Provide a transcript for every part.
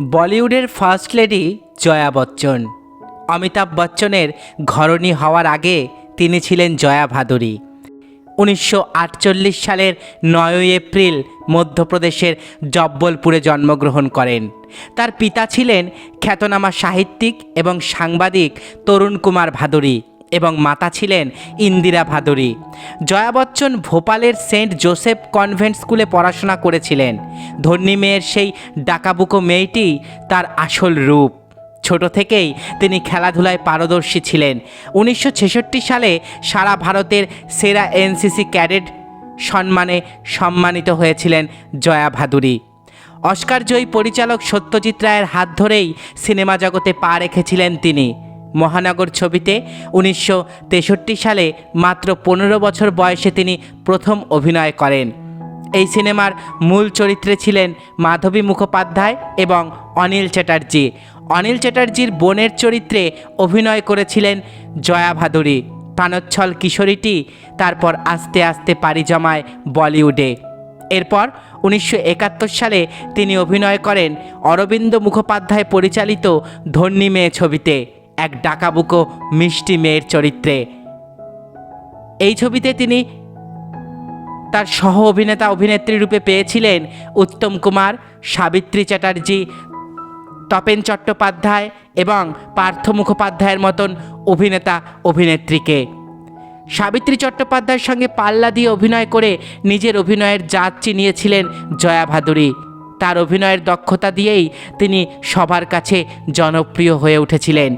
বলিউডের first lady Jaya Bachchan. Amitabh বচ্চনের ঘরণী হওয়ার আগে তিনি ছিলেন জয়া ভাদুরী। উনিশশো আটচল্লিশ সালের নয়ই এপ্রিল মধ্যপ্রদেশের জব্বলপুরে জন্মগ্রহণ করেন। তার পিতা ছিলেন খ্যাতনামা সাহিত্যিক এবং সাংবাদিক তরুণ কুমার ভাদুরী। এবং মাতা ছিলেন ইন্দিরা ভাদুরী। জয়া বচ্চন ভোপালের সেন্ট জোসেফ কনভেন্ট স্কুলে পড়াশোনা করেছিলেন। ধন্যী মেয়ের সেই ডাকাবুকো মেয়েটি তার আসল রূপ। ছোট থেকেই তিনি খেলাধুলায় পারদর্শী ছিলেন। উনিশশো ছেষট্টি সালে সারা ভারতের সেরা এনসিসি ক্যাডেট সম্মানে সম্মানিত হয়েছিলেন জয়া ভাদুরী। অস্কারজয়ী পরিচালক সত্যজিৎ রায়ের হাত ধরেই সিনেমা জগতে পা রেখেছিলেন তিনি। মহানগর ছবিতে উনিশশো তেষট্টি সালে মাত্র পনেরো বছর বয়সে তিনি প্রথম অভিনয় করেন। এই সিনেমার মূল চরিত্রে ছিলেন মাধবী মুখোপাধ্যায় এবং অনিল চ্যাটার্জি। অনিল চ্যাটার্জির বোনের চরিত্রে অভিনয় করেছিলেন জয়া ভাদুরী। প্রাণোচ্ছল কিশোরীটি তারপর আস্তে আস্তে পাড়ি জমায় বলিউডে। এরপর উনিশশো একাত্তর সালে তিনি অভিনয় করেন অরবিন্দ মুখোপাধ্যায় পরিচালিত ধন্যী মেয়ে ছবিতে। এক ডাকাবুকো মিষ্টি মেয়ের চরিত্রে। এই ছবিতে তিনি তার সহ অভিনেতা অভিনেত্রী রূপে পেয়েছিলেন উত্তম কুমার, সাবিত্রী চ্যাটার্জি, তপেন চট্টোপাধ্যায় এবং পার্থ মুখোপাধ্যায়ের মতন অভিনেতা অভিনেত্রীকে। সাবিত্রী চট্টোপাধ্যায়ের সঙ্গে পাল্লা দিয়ে অভিনয় করে নিজের অভিনয়ের জাত চিনিয়েছিলেন জয়া ভাদুরী। তার অভিনয়ের দক্ষতা দিয়েই তিনি সবার কাছে জনপ্রিয় হয়ে উঠেছিলেন।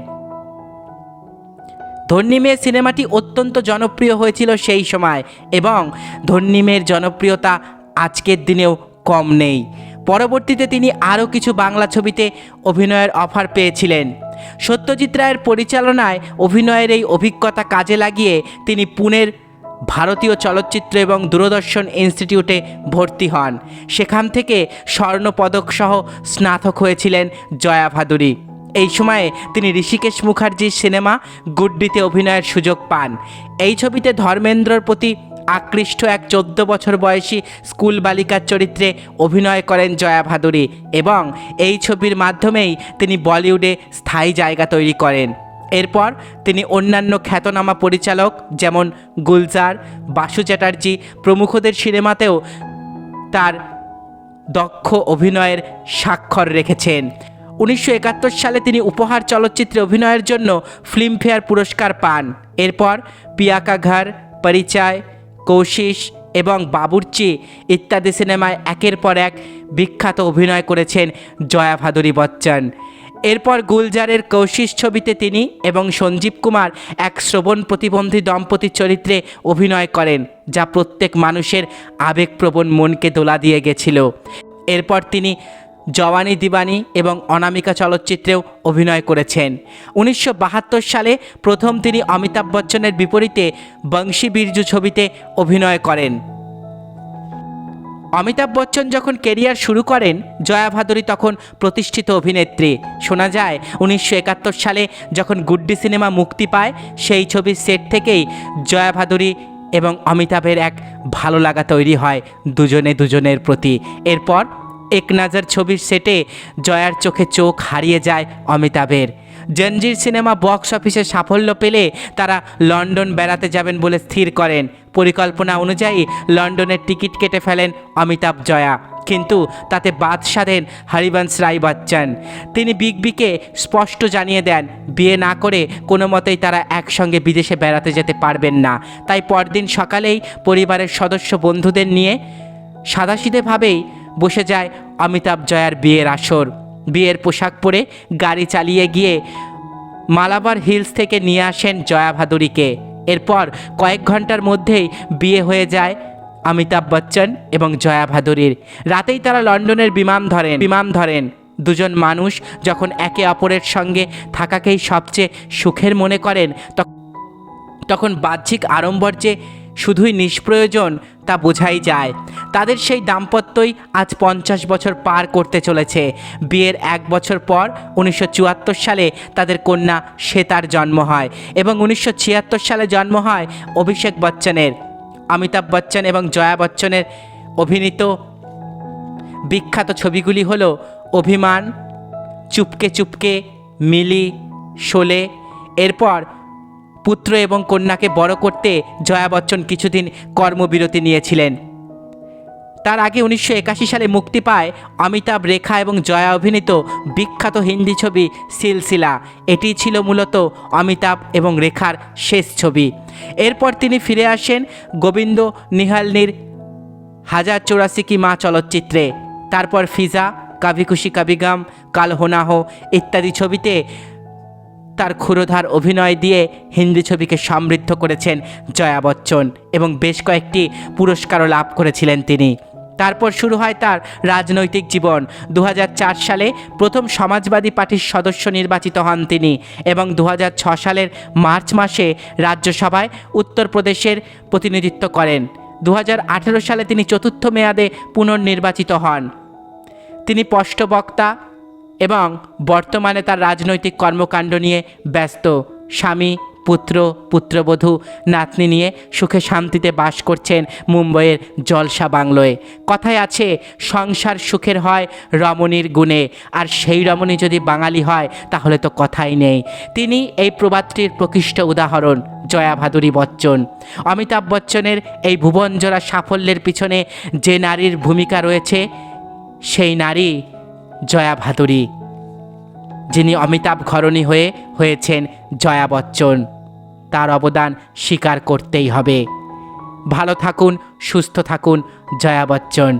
ধন্যী সিনেমাটি অত্যন্ত জনপ্রিয় হয়েছিল সেই সময় এবং ধন্যী মেয়ের জনপ্রিয়তা আজকের দিনেও কম নেই। পরবর্তীতে তিনি আরও কিছু বাংলা ছবিতে অভিনয়ের অফার পেয়েছিলেন। সত্যজিৎ রায়ের পরিচালনায় অভিনয়ের এই অভিজ্ঞতা কাজে লাগিয়ে তিনি পুনের ভারতীয় চলচ্চিত্র এবং দূরদর্শন ইনস্টিটিউটে ভর্তি হন। সেখান থেকে স্বর্ণপদকসহ স্নাতক হয়েছিলেন জয়া ভাদুরী। এই সময়ে তিনি ঋষিকেশ মুখার্জির সিনেমা গুড্ডিতে অভিনয়ের সুযোগ পান। এই ছবিতে ধর্মেন্দ্রর প্রতি আকৃষ্ট এক চোদ্দ বছর বয়সী স্কুল বালিকার চরিত্রে অভিনয় করেন জয়া ভাদুরী এবং এই ছবির মাধ্যমেই তিনি বলিউডে স্থায়ী জায়গা তৈরি করেন। এরপর তিনি অন্যান্য খ্যাতনামা পরিচালক যেমন গুলজার, বাসু চ্যাটার্জি প্রমুখদের সিনেমাতেও তার দক্ষ অভিনয়ের স্বাক্ষর রেখেছেন। উনিশশো একাত্তর সালে তিনি উপহার চলচ্চিত্রে অভিনয়ের জন্য ফিল্মফেয়ার পুরস্কার পান। এরপর পিয়াকা ঘর, পরিচয়, কৌশিস এবং বাবুর্চি ইত্যাদি সিনেমায় একের পর এক বিখ্যাত অভিনয় করেছেন জয়া ভাদুরী বচ্চন। এরপর গুলজারের কৌশিস ছবিতে তিনি এবং সঞ্জীব কুমার এক শ্রবণ প্রতিবন্ধী দম্পতির চরিত্রে অভিনয় করেন, যা প্রত্যেক মানুষের আবেগপ্রবণ মনকে দোলা দিয়ে গেছিল। এরপর তিনি জওয়ানি দিবানি এবং অনামিকা চলচ্চিত্রেও অভিনয় করেছেন। উনিশশো বাহাত্তর সালে প্রথম তিনি অমিতাভ বচ্চনের বিপরীতে বংশী বীর্জু ছবিতে অভিনয় করেন। অমিতাভ বচ্চন যখন কেরিয়ার শুরু করেন, জয়া ভাদুরী তখন প্রতিষ্ঠিত অভিনেত্রী। শোনা যায়, উনিশশো একাত্তর সালে যখন গুড্ডি সিনেমা মুক্তি পায়, সেই ছবির সেট থেকেই জয়া ভাদুরী এবং অমিতাভের এক ভালো লাগা তৈরি হয় দুজনে দুজনের প্রতি। এরপর এক নাজার ছবির সেটে জয়ার চোখে চোখ হারিয়ে যায় অমিতাভের। জঞ্জির সিনেমা বক্স অফিসে সাফল্য পেলে তারা লন্ডন বেড়াতে যাবেন বলে স্থির করেন। পরিকল্পনা অনুযায়ী লন্ডনের টিকিট কেটে ফেলেন অমিতাভ জয়া। কিন্তু তাতে বাদ সাধেন হরিবংশ রায় বচ্চন। তিনি বিগ বিকে স্পষ্ট জানিয়ে দেন, বিয়ে না করে কোনো মতেই তারা একসঙ্গে বিদেশে বেড়াতে যেতে পারবেন না। তাই পরদিন সকালেই পরিবারের সদস্য বন্ধুদের নিয়ে সাদাসিধেভাবেই বসে যায় অমিতাভ জয়ার বিয়ের আসর। বিয়ের পোশাক পরে গাড়ি চালিয়ে গিয়ে মালাবার হিলস থেকে নিয়ে আসেন জয়া ভাদুরীকে। এরপর কয়েক ঘণ্টার মধ্যেই বিয়ে হয়ে যায় অমিতাভ বচ্চন এবং জয়া ভাদুরীর। রাতেই তারা লন্ডনের বিমান ধরেন বিমান ধরেন। দুজন মানুষ যখন একে অপরের সঙ্গে থাকাকেই সবচেয়ে সুখের মনে করেন তখন বাহ্যিক আড়ম্বর যে শুধুই নিষ্প্রয়োজন তা বোঝাই যায়। তাদের সেই দাম্পত্যই আজ পঞ্চাশ বছর পার করতে চলেছে। বিয়ের এক বছর পর উনিশশো চুয়াত্তর সালে তাদের কন্যা শ্বেতার জন্ম হয় এবং উনিশশো ছিয়াত্তর সালে জন্ম হয় অভিষেক বচ্চনের। অমিতাভ বচ্চন এবং জয়া বচ্চনের অভিনীত বিখ্যাত ছবিগুলি হলো অভিমান, চুপকে চুপকে, মিলি, শোলে। এরপর পুত্র এবং কন্যাকে বড় করতে জয়া বচ্চন কিছুদিন কর্মবিরতি নিয়েছিলেন। তার আগে উনিশশো একাশি সালে মুক্তি পায় অমিতাভ রেখা এবং জয়া অভিনীত বিখ্যাত হিন্দি ছবি সিলসিলা। এটি ছিল মূলত অমিতাভ এবং রেখার শেষ ছবি। এরপর তিনি ফিরে আসেন গোবিন্দ নিহালনির হাজার চৌরাশি কি মা চলচ্চিত্রে। তারপর ফিজা কাভি খুশি কাভি গাম কাল হোনাহো ইত্যাদি ছবিতে তার ক্ষুরোধার অভিনয় দিয়ে হিন্দি ছবিকে সমৃদ্ধ করেছেন জয়া বচ্চন এবং বেশ কয়েকটি পুরস্কারও লাভ করেছিলেন তিনি। তারপর শুরু হয় তার রাজনৈতিক জীবন। দু হাজার চার সালে প্রথম সমাজবাদী পার্টির সদস্য নির্বাচিত হন তিনি এবং দু সালের মার্চ মাসে রাজ্যসভায় উত্তরপ্রদেশের প্রতিনিধিত্ব করেন। দু হাজার আঠেরো সালে তিনি চতুর্থ মেয়াদে পুনর্নির্বাচিত হন। তিনি স্পষ্টবক্তা এবং বর্তমানে তার রাজনৈতিক কর্মকাণ্ড নিয়ে ব্যস্ত। স্বামী, পুত্র, পুত্রবধূ, নাতনি নিয়ে সুখে শান্তিতে বাস করছেন মুম্বইয়ের জলসা বাংলোয়। কথায় আছে, সংসার সুখের হয় রমণীর গুণে, আর সেই রমণী যদি বাঙালি হয়, তাহলে তো কথাই নেই। তিনি এই প্রবাদটির প্রকৃষ্ট উদাহরণ, জয়া ভাদুরী বচ্চন। অমিতাভ বচ্চনের এই ভুবনজোড়া সাফল্যের পিছনে যে নারীর ভূমিকা রয়েছে, সেই নারী জয়া ভাদুরী, যিনি অমিতাভ ঘরণী হয়ে হয়েছেন জয়া বচ্চন। তার অবদান স্বীকার করতেই হবে। ভালো থাকুন, সুস্থ থাকুন, জয়া বচ্চন।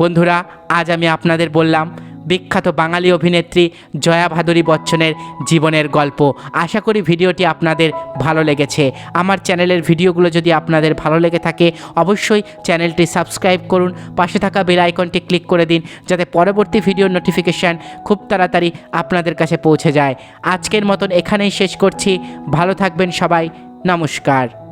বন্ধুরা, আজ আমি আপনাদের বললাম বিখ্যাত বাঙালি অভিনেত্রী জয়া ভাদুরী বচ্চনের জীবনের গল্প। আশা করি ভিডিওটি আপনাদের ভালো লেগেছে। আমার চ্যানেলের ভিডিওগুলো যদি আপনাদের ভালো লেগে থাকে, অবশ্যই চ্যানেলটি সাবস্ক্রাইব করুন, পাশে থাকা বেল আইকনটি ক্লিক করে দিন, যাতে পরবর্তী ভিডিওর নোটিফিকেশান খুব তাড়াতাড়ি আপনাদের কাছে পৌঁছে যায়। আজকের মতন এখানেই শেষ করছি। ভালো থাকবেন সবাই। নমস্কার।